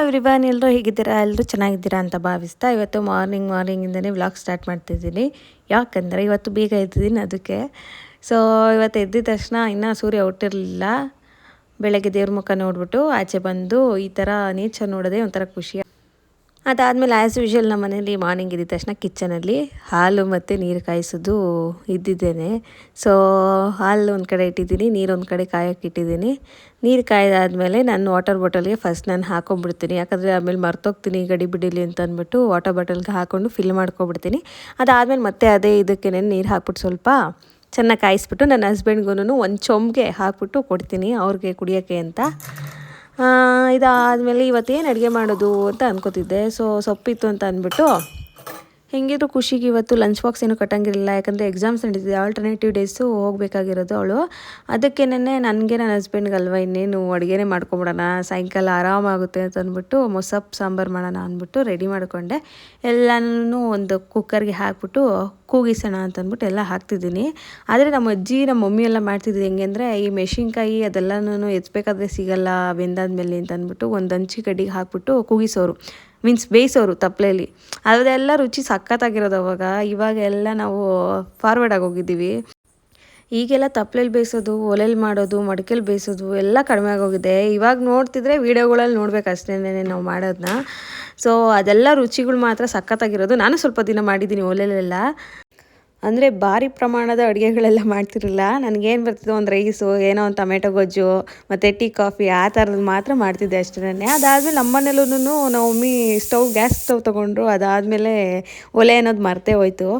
Everyone ಎಲ್ಲರೂ ಹೇಗಿದ್ದೀರಾ ಎಲ್ಲರೂ ಚೆನ್ನಾಗಿದ್ದೀರಾ ಅಂತ ಭಾವಿಸ್ತಾ ಇವತ್ತು ಮಾರ್ನಿಂಗ್ ಮಾರ್ನಿಂಗಿಂದನೇ ವ್ಲಾಗ್ ಸ್ಟಾರ್ಟ್ ಮಾಡ್ತಿದ್ದೀನಿ. ಯಾಕಂದರೆ ಇವತ್ತು ಬೇಗ ಎದ್ದಿದ್ದೀನಿ ಅದಕ್ಕೆ. ಸೊ ಇವತ್ತು ಎದ್ದಿದ ತಕ್ಷಣ ಇನ್ನೂ ಸೂರ್ಯ ಹುಟ್ಟಿರಲಿಲ್ಲ. ಬೆಳಗ್ಗೆ ದೇವ್ರ ಮುಖ ನೋಡ್ಬಿಟ್ಟು ಆಚೆ ಬಂದು ಈ ಥರ ನೇಚರ್ ನೋಡೋದೇ ಒಂಥರ ಖುಷಿ. ಅದಾದಮೇಲೆ ಆ್ಯಸ್ ಯೂಶುವಲ್ ನಮ್ಮ ಮನೇಲಿ ಮಾರ್ನಿಂಗ್ ಇದ್ದ ತಕ್ಷಣ ಕಿಚನಲ್ಲಿ ಹಾಲು ಮತ್ತು ನೀರು ಕಾಯಿಸೋದು ಇದ್ದಿದ್ದೇನೆ. ಸೊ ಹಾಲು ಒಂದು ಕಡೆ ಇಟ್ಟಿದ್ದೀನಿ, ನೀರು ಒಂದು ಕಡೆ ಕಾಯೋಕೆ ಇಟ್ಟಿದ್ದೀನಿ. ನೀರು ಕಾಯ್ದಾದ್ಮೇಲೆ ನಾನು ವಾಟರ್ ಬಾಟಲ್ಗೆ ಫಸ್ಟ್ ನಾನು ಹಾಕೊಂಡ್ಬಿಡ್ತೀನಿ. ಯಾಕಂದರೆ ಆಮೇಲೆ ಮರ್ತೋಗ್ತೀನಿ ಗಡಿ ಬಿಡಿಲಿ ಅಂತ ಅಂದ್ಬಿಟ್ಟು ವಾಟರ್ ಬಾಟಲ್ಗೆ ಹಾಕ್ಕೊಂಡು ಫಿಲ್ ಮಾಡ್ಕೊಬಿಡ್ತೀನಿ ಅದಾದಮೇಲೆ ಮತ್ತೆ ಅದೇ ಇದಕ್ಕೆ ನೀರು ಹಾಕ್ಬಿಟ್ಟು ಸ್ವಲ್ಪ ಚೆನ್ನಾಗಿ ಕಾಯಿಸ್ಬಿಟ್ಟು ನನ್ನ ಹಸ್ಬೆಂಡ್ಗೂ ಒಂದು ಚೊಂಬಿಗೆ ಹಾಕ್ಬಿಟ್ಟು ಕೊಡ್ತೀನಿ ಅವ್ರಿಗೆ ಕುಡಿಯೋಕ್ಕೆ ಅಂತ. ಇದಾದಮೇಲೆ ಇವತ್ತೇನು ಅಡುಗೆ ಮಾಡೋದು ಅಂತ ಅನ್ಕೋತಿದ್ದೆ. ಸೊ ಸೊಪ್ಪಿತ್ತು ಅಂತ ಅಂದ್ಬಿಟ್ಟು ಹೆಂಗಿದ್ರು ಖುಷಿಗೆ ಇವತ್ತು ಲಂಚ್ ಬಾಕ್ಸ್ ಏನು ಕಟ್ಟಂಗಿರಲಿಲ್ಲ. ಯಾಕಂದರೆ ಎಕ್ಸಾಮ್ಸ್ ನಡೀತಿದೆ. ಆಲ್ಟರ್ನೇಟಿವ್ ಡೇಸು ಹೋಗಬೇಕಾಗಿರೋದು ಅವಳು. ಅದಕ್ಕೇನೆ ನನಗೆ ನನ್ನ ಹಸ್ಬೆಂಡ್ಗಲ್ವ ಇನ್ನೇನು ಅಡುಗೆನೇ ಮಾಡ್ಕೊಂಬಿಡೋಣ, ಸಾಯಂಕಾಲ ಆರಾಮಾಗುತ್ತೆ ಅಂತ ಅಂದ್ಬಿಟ್ಟು ಮೊಸಪ್, ಸಾಂಬಾರು ಮಾಡೋಣ ಅಂದ್ಬಿಟ್ಟು ರೆಡಿ ಮಾಡಿಕೊಂಡೆ. ಎಲ್ಲನೂ ಒಂದು ಕುಕ್ಕರ್ಗೆ ಹಾಕ್ಬಿಟ್ಟು ಕೂಗಿಸೋಣ ಅಂತ ಅಂದ್ಬಿಟ್ಟು ಎಲ್ಲ ಹಾಕ್ತಿದ್ದೀನಿ. ಆದರೆ ನಮ್ಮ ಅಜ್ಜಿ, ನಮ್ಮ ಮಮ್ಮಿ ಎಲ್ಲ ಮಾಡ್ತಿದ್ದು ಹೆಂಗೆ ಅಂದರೆ, ಈ ಮೆಣಸಿನ್ಕಾಯಿ ಅದೆಲ್ಲನೂ ಎತ್ಬೇಕಾದ್ರೆ ಸಿಗಲ್ಲ, ಬೆಂದಾದ್ಮೇಲೆ ಮೇಲೆ ಅಂದ್ಬಿಟ್ಟು ಒಂದು ಹಂಚಿ ಕಡ್ಡಿಗೆ ಹಾಕ್ಬಿಟ್ಟು ಕೂಗಿಸೋರು. ಮೀನ್ಸ್ ಬೇಯಿಸೋರು ತಪ್ಪಲೆಯಲ್ಲಿ ಅದೆಲ್ಲ ರುಚಿ ಸಖತ್ತಾಗಿರೋದು ಅವಾಗ. ಇವಾಗ ಎಲ್ಲ ನಾವು ಫಾರ್ವರ್ಡ್ ಹೋಗಿದ್ದೀವಿ. ಈಗೆಲ್ಲ ತಪ್ಪಲೆಯಲ್ಲಿ ಬೇಯಿಸೋದು ಒಲೆಯಲ್ಲಿ ಮಾಡೋದು, ಮಡಿಕೆಲಿ ಬೇಯಿಸೋದು ಎಲ್ಲ ಕಡಿಮೆ ಆಗೋಗಿದೆ ಇವಾಗ ನೋಡ್ತಿದ್ರೆ ವೀಡಿಯೋಗಳಲ್ಲಿ ನೋಡ್ಬೇಕು ಅಷ್ಟೇ ನಾವು ಮಾಡೋದನ್ನ ಸೊ ಅದೆಲ್ಲ ರುಚಿಗಳು ಮಾತ್ರ ಸಖತ್ತಾಗಿರೋದು. ನಾನು ಸ್ವಲ್ಪ ದಿನ ಮಾಡಿದ್ದೀನಿ ಒಲೆಲೆಲ್ಲ. ಅಂದರೆ ಭಾರಿ ಪ್ರಮಾಣದ ಅಡುಗೆಗಳೆಲ್ಲ ಮಾಡ್ತಿರಲಿಲ್ಲ ನನಗೇನು ಬರ್ತಿತ್ತು ಒಂದು ರೈಸು ಏನೋ ಒಂದು ಟೊಮೆಟೊ ಗೊಜ್ಜು, ಮತ್ತು ಟೀ, ಕಾಫಿ ಆ ಥರದ್ದು ಮಾತ್ರ ಮಾಡ್ತಿದ್ದೆ ಅಷ್ಟೇ ಅದಾದಮೇಲೆ ನಮ್ಮ ನಾವು ಮಮ್ಮಿ ಸ್ಟವ್, ಗ್ಯಾಸ್ ಸ್ಟವ್ ತೊಗೊಂಡ್ರು. ಅದಾದಮೇಲೆ ಒಲೆ ಅನ್ನೋದು ಮರ್ತೇ ಹೋಯ್ತು.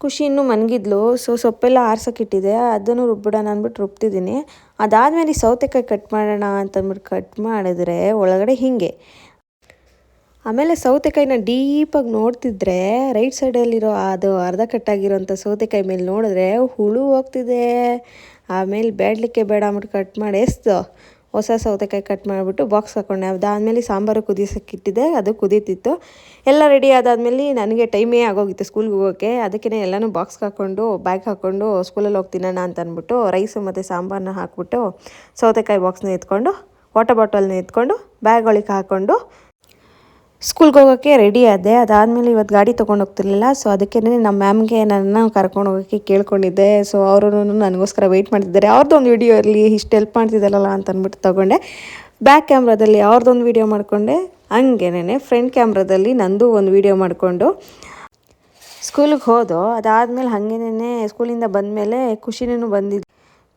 ಖುಷಿ ಇನ್ನೂ ಮನಗಿದ್ಲು. ಸೊ, ಸೊಪ್ಪೆಲ್ಲ ಆರ್ಸೋಕ್ಕಿಟ್ಟಿದೆ. ಅದನ್ನು ರುಬ್ಬಿಡೋಣ ಅಂದ್ಬಿಟ್ಟು ರುಬ್ತಿದ್ದೀನಿ. ಅದಾದಮೇಲೆ ಸೌತೆಕಾಯಿ ಕಟ್ ಮಾಡೋಣ ಅಂತಂದ್ಬಿಟ್ಟು ಕಟ್ ಮಾಡಿದ್ರೆ ಒಳಗಡೆ ಹೀಗೆ. ಆಮೇಲೆ ಸೌತೆಕಾಯಿನ ಡೀಪಾಗಿ ನೋಡ್ತಿದ್ರೆ ರೈಟ್ ಸೈಡಲ್ಲಿರೋ ಅದು ಅರ್ಧ ಕಟ್ಟಾಗಿರೋಂಥ ಸೌತೆಕಾಯಿ ಮೇಲೆ ನೋಡಿದ್ರೆ ಹುಳು ಹೋಗ್ತಿದೆ. ಆಮೇಲೆ ಬೇಡಲಿಕ್ಕೆ ಬೇಡ ಅಂದ್ಬಿಟ್ಟು ಕಟ್ ಮಾಡಿ ಎಸ್ದು ಹೊಸ ಸೌತೆಕಾಯಿ ಕಟ್ ಮಾಡಿಬಿಟ್ಟು ಬಾಕ್ಸ್ ಹಾಕೊಂಡೆ. ಅದಾದಮೇಲೆ ಸಾಂಬಾರು ಕುದಿಸೋಕ್ಕಿಟ್ಟಿದೆ ಅದು ಕುದೀತಿತ್ತು. ಎಲ್ಲ ರೆಡಿ ಆದಾದಮೇಲೆ ನನಗೆ ಟೈಮೇ ಆಗೋಗಿತ್ತು ಸ್ಕೂಲ್ಗೆ ಹೋಗೋಕ್ಕೆ ಅದಕ್ಕೇ ಎಲ್ಲನೂ ಬಾಕ್ಸ್ ಹಾಕ್ಕೊಂಡು ಬ್ಯಾಗ್ ಹಾಕ್ಕೊಂಡು ಸ್ಕೂಲಲ್ಲಿ ಹೋಗ್ತೀನಣ್ಣ ಅಂತ ಅಂದ್ಬಿಟ್ಟು ರೈಸು ಮತ್ತು ಸಾಂಬಾರನ್ನ ಹಾಕ್ಬಿಟ್ಟು ಸೌತೆಕಾಯಿ ಬಾಕ್ಸ್ನ ಎತ್ಕೊಂಡು ವಾಟರ್ ಬಾಟಲ್ನ ಎತ್ಕೊಂಡು ಬ್ಯಾಗ್ ಒಳಗೆ ಹಾಕ್ಕೊಂಡು ಸ್ಕೂಲ್ಗೆ ಹೋಗೋಕ್ಕೆ ರೆಡಿ ಆದೆ. ಅದಾದಮೇಲೆ ಇವತ್ತು ಗಾಡಿ ತೊಗೊಂಡು ಹೋಗ್ತಿರ್ಲಿಲ್ಲ. ಸೊ ಅದಕ್ಕೆ ನಮ್ಮ ಮ್ಯಾಮ್ಗೆ ನನ್ನ ಕರ್ಕೊಂಡು ಹೋಗೋಕ್ಕೆ ಕೇಳ್ಕೊಂಡಿದ್ದೆ. ಸೊ ಅವರು ನನಗೋಸ್ಕರ ವೆಯ್ಟ್ ಮಾಡ್ತಿದ್ದಾರೆ. ಅವ್ರದ್ದೊಂದು ವಿಡಿಯೋ ಇರಲಿ ಇಷ್ಟು ಹೆಲ್ಪ್ ಮಾಡ್ತಿದ್ದಲ್ಲ ಅಂತ ಅಂದ್ಬಿಟ್ಟು ತೊಗೊಂಡೆ. ಬ್ಯಾಕ್ ಕ್ಯಾಮ್ರಾದಲ್ಲಿ ಅವ್ರದ್ದೊಂದು ವಿಡಿಯೋ ಮಾಡಿಕೊಂಡೆ. ಹಂಗೇನೆ ಫ್ರಂಟ್ ಕ್ಯಾಮ್ರಾದಲ್ಲಿ ನಂದು ಒಂದು ವಿಡಿಯೋ ಮಾಡಿಕೊಂಡು ಸ್ಕೂಲಿಗೆ ಹೋದೋ. ಅದಾದಮೇಲೆ ಹಾಗೇನೇ ಸ್ಕೂಲಿಂದ ಬಂದಮೇಲೆ ಖುಷಿನೂ ಬಂದಿದ್ದು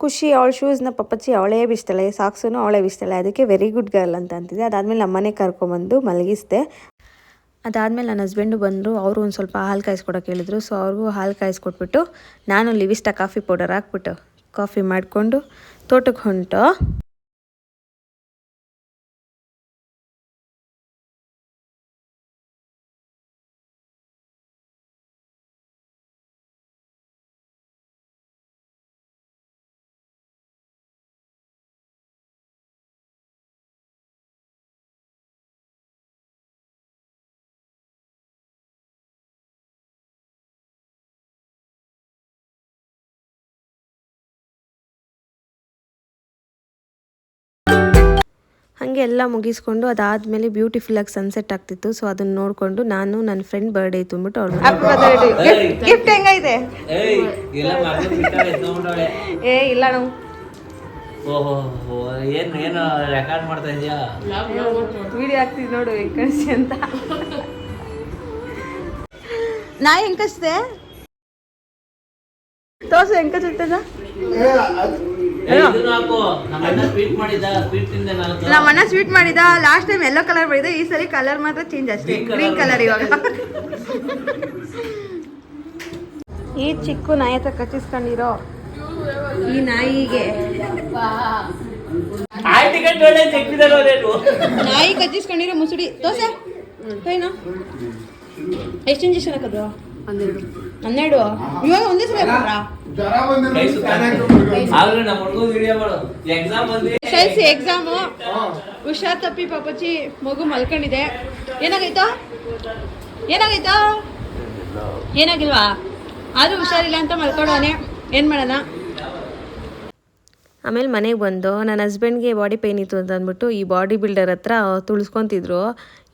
ಖುಷಿ ಅವಳ ಶೂಸ್ನ ಪಪ್ಪಚ್ಚಿ ಅವಳೇ ಬಿಸ್ತಾಳೆ ಸಾಕ್ಸೂ ಅವಳೇ ಬಿಸ್ತಾಳೆ, ಅದಕ್ಕೆ ವೆರಿ ಗುಡ್ ಗರ್ಲ್ ಅಂತ ಅಂತಿದ್ದೆ ಅದಾದಮೇಲೆ ನಮ್ಮನೆ ಕರ್ಕೊಂಬಂದು ಮಲಗಿಸ್ದೆ. ಅದಾದಮೇಲೆ ನನ್ನ ಹಸ್ಬೆಂಡು ಬಂದರು, ಅವರು ಒಂದು ಸ್ವಲ್ಪ ಹಾಲು ಕಾಯಿಸ್ಕೊಡೋಕೆ ಹೇಳಿದ್ರು. ಸೊ ಅವ್ರಿಗೂ ಹಾಲು ಕಾಯಿಸ್ಕೊಟ್ಬಿಟ್ಟು ನಾನು ಲಿವಿಸ್ಟ ಕಾಫಿ ಪೌಡರ್ ಹಾಕ್ಬಿಟ್ಟು ಕಾಫಿ ಮಾಡಿಕೊಂಡು ತೋಟಕ್ಕೆ ಹೊಂಟು. ಹಾಗೆ ಎಲ್ಲ ಮುಗಿಸ್ಕೊಂಡು ಅದಾದಮೇಲೆ ಬ್ಯೂಟಿಫುಲ್ಲಾಗಿ ಸನ್ಸೆಟ್ ಆಗ್ತಿತ್ತು. ಸೊ ಅದನ್ನ ನೋಡಿಕೊಂಡು ನಾನು ನನ್ನ ಫ್ರೆಂಡ್ ಬರ್ಡೇ ಇತ್ತು ಅಂದ್ಬಿಟ್ಟು ಅವ್ರ ಗಿಫ್ಟ್ ಹೆಂಗೈತೆ. ಏ ಇಲ್ಲ ನಾವು ಏನ್ ಏನು ರೆಕಾರ್ಡ್ ಮಾಡ್ತಾ ಇದೀಯಾ? ವಿಡಿಯೋ ಹಾಕ್ತಿದ್ ನೋಡು ಹೆಂಗ್ ಕಳಿಸಿ ಅಂತ. ನಾ ತೋರ್ಸು ಕಚ್ಚುತ್ತದ ಏಯ್, ಇದನ್ನ ಹಾಕು ನಮ್ಮ ಅಣ್ಣ ಸ್ವೀಟ್ ಮಾಡಿದ ಲಾಸ್ಟ್ ಟೈಮ್ ಎಲ್ಲೋ ಕಲರ್ ಮಾಡಿದ ಈ ಸರಿ ಕಲರ್ ಮಾತ್ರ ಚೇಂಜ್ ಅಷ್ಟೇ. ಗ್ರೀನ್ ಕಲರ್ ಇವಾಗ. ಈ ಚಿಕ್ಕ ನಾಯಿ ಹತ್ರ ಕಚ್ಚಿಸ್ಕೊಂಡಿರೋ ಈ ನಾಯಿಗೆ. ನಾಯಿ ಕಚ್ಚಿಸ್ಕೊಂಡಿರೋ ಮುಸುಡಿ. ದೋಸೆ ಎಷ್ಟು ಇಂಜೆಕ್ಷನ್ ಹಾಕೋದು ಹನ್ನೆರಡು. ಹನ್ನೆರಡು? ಇವಾಗ ಒಂದೇ ಸಲ ಕಳ್ಸಿ ಎಕ್ಸಾಮು ಹುಷಾರ್ ತಪ್ಪಿ ಪಾಪಚ್ಚಿ ಮಗು ಮಲ್ಕೊಂಡಿದೆ. ಏನಾಗೈತೋ? ಏನಾಗೈತೋ? ಏನಾಗಿಲ್ವಾ? ಆದ್ರೂ ಹುಷಾರಿಲ್ಲ ಅಂತ ಮಲ್ಕೊಂಡವನೆ ಏನ್ ಮಾಡೋಣ? ಆಮೇಲೆ ಮನೆಗೆ ಬಂದು ನನ್ನ ಹಸ್ಬೆಂಡ್ಗೆ ಬಾಡಿ ಪೇಯ್ನ್ ಇತ್ತು ಅಂತ ಅಂದ್ಬಿಟ್ಟು ಈ ಬಾಡಿ ಬಿಲ್ಡರ್ ಹತ್ರ ತುಳಿಸ್ಕೊತಿದ್ರು.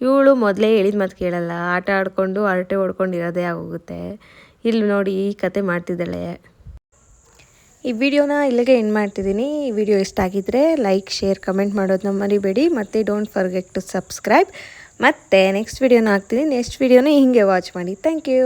ಇವಳು ಮೊದಲೇ ಹೇಳಿದ ಮಾತು ಕೇಳಲ್ಲ. ಆಟ ಆಡಿಕೊಂಡು, ಹರಟೆ ಹೊಡ್ಕೊಂಡು ಇರೋದೇ ಆಗೋಗುತ್ತೆ. ಇಲ್ಲಿ ನೋಡಿ ಈ ಕತೆ ಮಾಡ್ತಿದ್ದಾಳೆ. ಈ ವಿಡಿಯೋನ ಇಲ್ಲಿಗೆ ಎಂಡ್ ಮಾಡ್ತಿದ್ದೀನಿ. ಈ ವಿಡಿಯೋ ಇಷ್ಟ ಆಗಿದ್ರೆ ಲೈಕ್ ಶೇರ್ ಕಮೆಂಟ್ ಮಾಡೋದನ್ನ ಮರಿಬೇಡಿ. ಮತ್ತು ಡೋಂಟ್ ಫರ್ಗೆಟ್ ಟು ಸಬ್ಸ್ಕ್ರೈಬ್ ಮತ್ತು ನೆಕ್ಸ್ಟ್ ವಿಡಿಯೋನ ಹಾಕ್ತೀನಿ. ನೆಕ್ಸ್ಟ್ ವಿಡಿಯೋನ ಹೀಗೆ ವಾಚ್ ಮಾಡಿ. Thank you